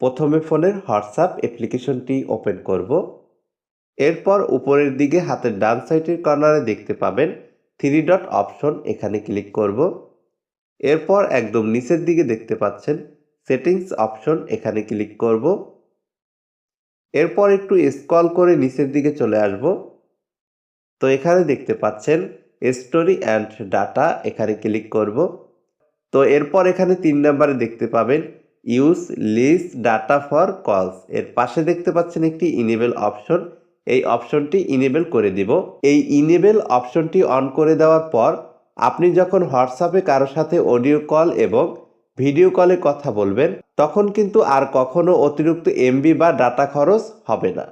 প্রথমে ফোনের হোয়াটসঅ্যাপ অ্যাপ্লিকেশনটি ওপেন করব। এরপর উপরের দিকে হাতের ডান সাইডের কর্নারে দেখতে পাবেন থ্রি ডট অপশন, এখানে ক্লিক করব। এরপর একদম নিচের দিকে দেখতে পাচ্ছেন সেটিংস অপশন, এখানে ক্লিক করব। এরপর একটু স্ক্রল করে নিচের দিকে চলে আসব। তো এখানে দেখতে পাচ্ছেন স্টোরি অ্যান্ড ডাটা, এখানে ক্লিক করব। তো এরপর এখানে তিন নম্বরে দেখতে পাবেন ইউজ লিস্ট ডাটা ফর কলস। এর পাশে দেখতে পাচ্ছেন একটি ইনেবেল অপশন। এই অপশনটি ইনেবেল করে দিব। এই ইনেবেল অপশনটি অন করে দেওয়ার পর আপনি যখন হোয়াটসঅ্যাপে কারোর সাথে অডিও কল এবং ভিডিও কলে কথা বলবেন, তখন কিন্তু আর কখনো অতিরিক্ত এমবি বা ডাটা খরচ হবে না।